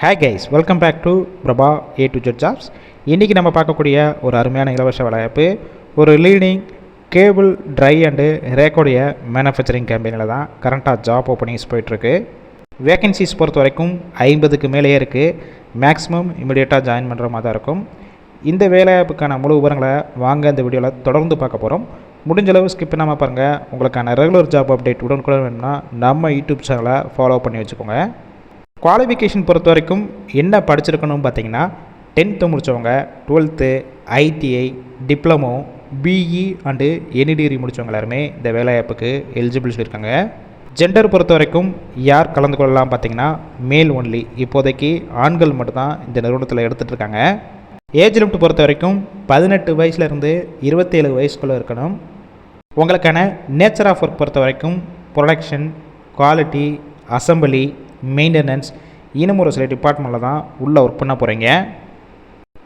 Hi guys welcome back to Prabha A to Z jobs இன்றைக்கி நம்ம பார்க்கக்கூடிய ஒரு அருமையான இலவச வேலைவாய்ப்பு ஒரு லீடிங் கேபிள் ட்ரை அண்டு ரேக்கோடைய மேனுஃபேக்சரிங் கம்பெனியில் தான் கரண்ட்டாக ஜாப் ஓப்பனிங்ஸ் போயிட்டுருக்கு. வேகன்சிஸ் பொறுத்த வரைக்கும் ஐம்பதுக்கு மேலேயே இருக்குது மேக்ஸிமம் இமீடியட்டாக ஜாயின் பண்ணுற மாதிரி தான் இருக்கும். இந்த வேலைவாய்ப்புக்கான முழு விவரங்களை வாங்க இந்த வீடியோவில் தொடர்ந்து பார்க்க போகிறோம் முடிஞ்ச அளவு ஸ்கிப் பண்ணாமல் பாருங்கள் உங்களுக்கான ரெகுலர் ஜாப் அப்டேட் உடனுக்குடன் வேணும்னா நம்ம யூடியூப் சேனலை ஃபாலோ பண்ணி வச்சுக்கோங்க. குவாலிஃபிகேஷன் பொறுத்த வரைக்கும் என்ன படிச்சிருக்கணும் பார்த்தீங்கன்னா டென்த்து முடித்தவங்க twelfth ITI diploma BE and any degree முடித்தவங்க எல்லாருமே இந்த வேலைவாய்ப்புக்கு எலிஜிபிள் சொல்லியிருக்காங்க. ஜெண்டர் பொறுத்த வரைக்கும் யார் கலந்து கொள்ளலாம் பார்த்தீங்கன்னா மேல் ஒன்லி இப்போதைக்கு ஆண்கள் மட்டும்தான் இந்த நிறுவனத்தில் எடுத்துகிட்டு இருக்காங்க. ஏஜ் லிமிட் பொறுத்த வரைக்கும் பதினெட்டு வயசுலேருந்து இருபத்தேழு வயசுக்குள்ளே இருக்கணும். உங்களுக்கான நேச்சர் ஆஃப் ஒர்க் பொறுத்த வரைக்கும் ப்ரொடக்ஷன் குவாலிட்டி அசம்பிளி மெயின்டெனன்ஸ் இன்னும் ஒரு சில டிபார்ட்மெண்ட்டில் தான் உள்ளே ஒர்க் பண்ண போகிறீங்க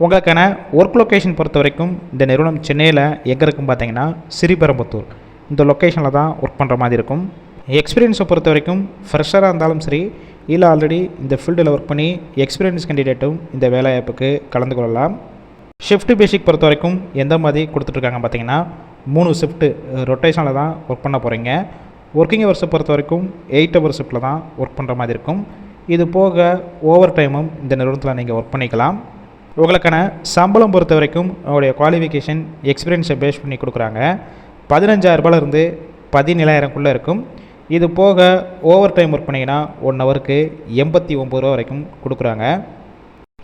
உங்களுக்கான ஒர்க் லொக்கேஷன் பொறுத்த வரைக்கும் இந்த நிறுவனம் சென்னையில் எங்கே இருக்கும் பார்த்தீங்கன்னா ஸ்ரீபெரும்புத்தூர் இந்த லொக்கேஷனில் தான் ஒர்க் பண்ணுற மாதிரி இருக்கும். எக்ஸ்பீரியன்ஸை பொறுத்த வரைக்கும் ஃப்ரெஷராக இருந்தாலும் சரி இல்லை ஆல்ரெடி இந்த ஃபீல்டில் ஒர்க் பண்ணி எக்ஸ்பீரியன்ஸ் கேண்டிடேட்டும் இந்த வேலைவாய்ப்புக்கு கலந்து கொள்ளலாம். ஷிஃப்ட் பேசிக் பொறுத்த வரைக்கும் எந்த மாதிரி கொடுத்துட்ருக்காங்க பார்த்தீங்கன்னா மூணு ஷிஃப்ட்டு ரொட்டேஷனில் தான் ஒர்க் பண்ண போகிறீங்க ஒர்க்கிங் ஹவர்ஸை பொறுத்த வரைக்கும் எயிட் ஹவர் ஷிஃப்ட்டில் தான் ஒர்க் பண்ணுற மாதிரி இருக்கும். இது போக ஓவர் டைமும் இந்த நிறுவனத்தில் நீங்கள் ஒர்க் பண்ணிக்கலாம். உங்களுக்கான சம்பளம் பொறுத்த வரைக்கும் உங்களுடைய குவாலிஃபிகேஷன் எக்ஸ்பீரியன்ஸை பேஸ் பண்ணி கொடுக்குறாங்க. பதினஞ்சாயிரரூபாலேருந்து பதினேழாயிரம்குள்ளே இருக்கும். இது போக ஓவர் டைம் ஒர்க் பண்ணிங்கன்னா ஒன் ஹவருக்கு எண்பத்தி ஒம்பது ரூபா வரைக்கும் கொடுக்குறாங்க.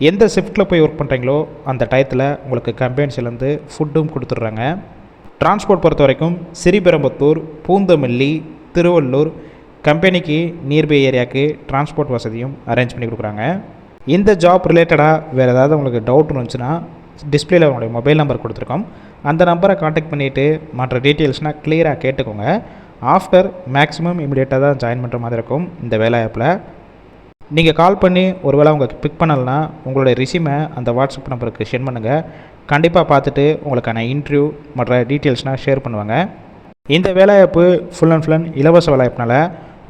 எந்த ஷிஃப்ட்டில் போய் ஒர்க் பண்ணுறீங்களோ அந்த டயத்தில் உங்களுக்கு கம்பெனிஸ்லேருந்து ஃபுட்டும் கொடுத்துட்றாங்க. டிரான்ஸ்போர்ட் பொறுத்த வரைக்கும் சிறிபெரம்பத்தூர் பூந்தமல்லி திருவள்ளூர் கம்பெனிக்கு நியர்பை ஏரியாவுக்கு டிரான்ஸ்போர்ட் வசதியும் அரேஞ்ச் பண்ணி கொடுக்குறாங்க. இந்த ஜாப் ரிலேட்டடாக வேறு ஏதாவது உங்களுக்கு டவுட் இருந்துச்சுன்னா டிஸ்பிளேல உங்களுடைய மொபைல் நம்பர் கொடுத்துருக்கோம். அந்த நம்பரை காண்டாக்ட் பண்ணிவிட்டு மற்ற டீட்டெயில்ஸ்னால் கிளியராக கேட்டுக்கோங்க. ஆஃப்டர் மேக்ஸிமம் இமீடியட்டாக தான் ஜாயின் பண்ணுற மாதிரி இருக்கும் இந்த வேலை ஆப்பில் நீங்கள் கால் பண்ணி ஒருவேளை உங்களுக்கு பிக் பண்ணலைன்னா உங்களுடைய ரிசியூமை அந்த வாட்ஸ்அப் நம்பருக்கு சென்ட் பண்ணுங்கள் கண்டிப்பாக பார்த்துட்டு உங்களுக்கான இன்டர்வியூ மற்ற டீட்டெயில்ஸ்னால் ஷேர் பண்ணுவாங்க. இந்த வேலைவாய்ப்பு ஃபுல் அண்ட் ஃபுல் அண்ட் இலவச வேலைவாய்ப்புனால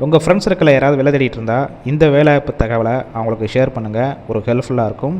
உங்கள் ஃப்ரெண்ட்ஸ் சர்க்கிளில் யாராவது வேலை தேடிட்டு இருந்தால் இந்த வேலைவாய்ப்பு தகவலை அவங்களுக்கு ஷேர் பண்ணுங்கள் ஒரு ஹெல்ப்ஃபுல்லாக இருக்கும்.